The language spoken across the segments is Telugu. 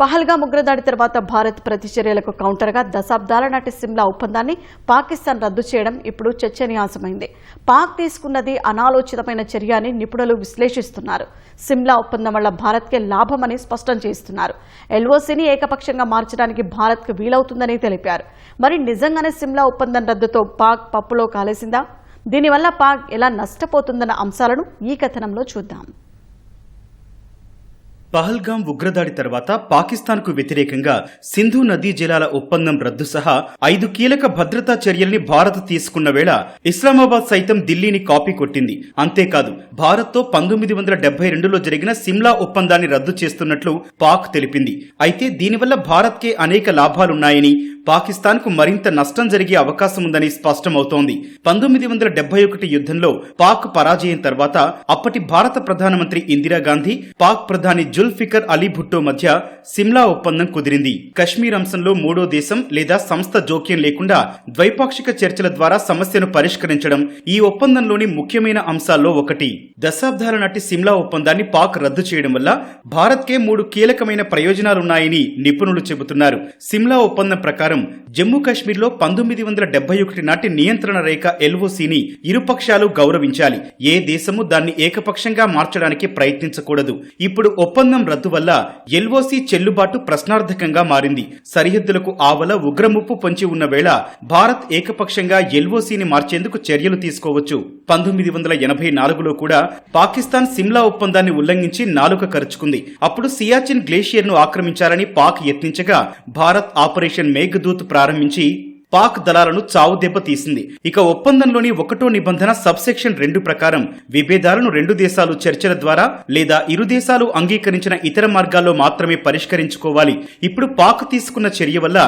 పహల్గా ఉగ్రదాడి తర్వాత భారత్ ప్రతిచర్యలకు కౌంటర్గా దశాబ్దాల నాటి సిమ్లా ఒప్పందాన్ని పాకిస్తాన్ రద్దు చేయడం ఇప్పుడు చర్చనీయాంశమైంది. పాక్ తీసుకున్నది అనాలోచితమైన చర్య అని నిపుణులు విశ్లేషిస్తున్నారు. సిమ్లా ఒప్పందం వల్ల భారత్కే లాభమని స్పష్టం చేస్తున్నారు. ఎల్ఓసీని ఏకపక్షంగా మార్చడానికి భారత్కు వీలవుతుందని తెలిపారు. మరి నిజంగానే సిమ్లా ఒప్పందం రద్దుతో పాక్ పప్పులో కాలేసిందా? దీనివల్ల పాక్ ఎలా నష్టపోతుందన్న అంశాలను ఈ కథనంలో చూద్దాం. పహల్గాం ఉగ్రదాడి తర్వాత పాకిస్తాన్కు వ్యతిరేకంగా సింధు నదీ జలాల ఒప్పందం రద్దు సహా ఐదు కీలక భద్రతా చర్యల్ని భారత్ తీసుకున్న వేళ ఇస్లామాబాద్ సైతం ఢిల్లీని కాపీ కొట్టింది. అంతేకాదు భారత్తో పంతొమ్మిది వందల డెబ్బై రెండులో జరిగిన సిమ్లా ఒప్పందాన్ని రద్దు చేస్తున్నట్లు పాక్ తెలిపింది. అయితే దీనివల్ల భారత్కే అనేక లాభాలున్నాయని పాకిస్తాన్కు మరింత నష్టం జరిగే అవకాశం ఉందని స్పష్టమవుతోంది. పంతొమ్మిది వందల డెబ్బై ఒకటి యుద్ధంలో పాక్ పరాజయం తర్వాత అప్పటి భారత ప్రధానమంత్రి ఇందిరాగాంధీ పాక్ ప్రధాని జుల్ఫికర్ అలీ భుట్టో మధ్య సిమ్లా ఒప్పందం కుదిరింది. కశ్మీర్ అంశంలో మూడో దేశం లేదా సంస్థ జోక్యం లేకుండా ద్వైపాక్షిక చర్చల ద్వారా సమస్యను పరిష్కరించడం ఈ ఒప్పందంలోని ముఖ్యమైన అంశాల్లో ఒకటి. దశాబ్దాల నాటి సిమ్లా ఒప్పందాన్ని పాక్ రద్దు చేయడం వల్ల భారత్కే మూడు కీలకమైన ప్రయోజనాలున్నాయని నిపుణులు చెబుతున్నారు. సిమ్లా ఒప్పందం ప్రకారం జమ్మూ కాశ్మీర్లో పంతొమ్మిది వందల డెబ్బై ఒకటి నాటి నియంత్రణ రేఖ ఎల్ఓసిని ఇరుపక్షాలు గౌరవించాలి. ఏ దేశము దాన్ని ఏకపక్షంగా మార్చడానికి ప్రయత్నించకూడదు. ఇప్పుడు ఒప్పందం రద్దు వల్ల ఎల్ఓసి చెల్లుబాటు ప్రశ్నార్థకంగా మారింది. సరిహద్దులకు ఆవల ఉగ్రముప్పు పొంచి ఉన్న వేళ భారత్ ఏకపక్షంగా ఎల్ఓసీని మార్చేందుకు చర్యలు తీసుకోవచ్చు. పంతొమ్మిది వందల ఎనభై నాలుగులో కూడా పాకిస్తాన్ సిమ్లా ఒప్పందాన్ని ఉల్లంఘించి నాలుక ఖర్చుకుంది అప్పుడు సియాచిన్ గ్లేషియర్ను ఆక్రమించాలని పాక్ యత్నించగా భారత్ ఆపరేషన్ మేఘదూత్ ప్రారంభించి పాక్ దళాలను చావు దెబ్బ తీసింది. ఇక ఒప్పందంలోని ఒకటో నిబంధన సబ్సెక్షన్ రెండు ప్రకారం విభేదాలను రెండు దేశాలు చర్చల ద్వారా లేదా ఇరు దేశాలు అంగీకరించిన ఇతర మార్గాల్లో మాత్రమే పరిష్కరించుకోవాలి. ఇప్పుడు పాక్ తీసుకున్న చర్య వల్ల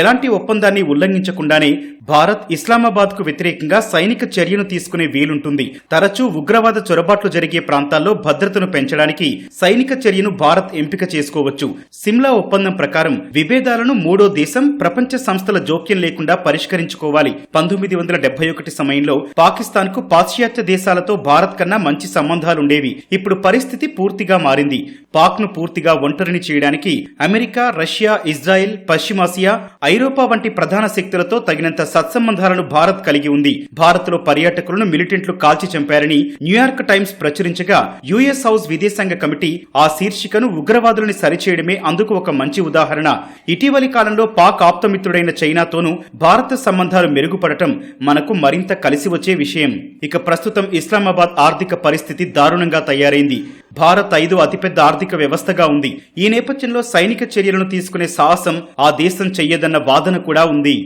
ఎలాంటి ఒప్పందాన్ని ఉల్లంఘించకుండానే భారత్ ఇస్లామాబాద్కు వ్యతిరేకంగా సైనిక చర్యను తీసుకునే వీలుంటుంది. తరచూ ఉగ్రవాద చొరబాట్లు జరిగే ప్రాంతాల్లో భద్రతను పెంచడానికి సైనిక చర్యను భారత్ ఎంపిక చేసుకోవచ్చు. సిమ్లా ఒప్పందం ప్రకారం విభేదాలను మూడో దేశం ప్రపంచ సంస్థల జోక్యం లేకుండా పరిష్కరించుకోవాలి. పంతొమ్మిది వందల డెబ్బై ఒకటి సమయంలో పాకిస్తాన్కు పాశ్చాత్య దేశాలతో భారత్ కన్నా మంచి సంబంధాలుండేవి. ఇప్పుడు పరిస్థితి పూర్తిగా మారింది. పాక్ను పూర్తిగా ఒంటరిని చేయడానికి అమెరికా రష్యా ఇజ్రాయెల్ పశ్చిమాసియా ఐరోపా వంటి ప్రధాన శక్తులతో తగినంత సత్సంబంధాలను భారత్ కలిగి ఉంది. భారత్లో పర్యాటకులను మిలిటెంట్లు కాల్చి చంపారని న్యూయార్క్ టైమ్స్ ప్రచురించగా యుఎస్ హౌస్ విదేశాంగ కమిటీ ఆ శీర్షికను ఉగ్రవాదులని సరిచేయడమే అందుకు ఒక మంచి ఉదాహరణ. ఇటీవలి కాలంలో పాక్ ఆప్తమిత్రుడైన చైనాతోనూ భారత సంబంధాలు మెరుగుపడటం మనకు మరింత కలిసి వచ్చే విషయం. ఇక ప్రస్తుతం ఇస్లామాబాద్ ఆర్థిక పరిస్థితి దారుణంగా తయారైంది. భారత్ ఐదు అతిపెద్ద ఆర్థిక వ్యవస్థగా ఉంది. ఈ నేపథ్యంలో సైనిక చర్యలను తీసుకునే సాహసం ఆ దేశం చెయ్యదన్న వాదన కూడా ఉంది.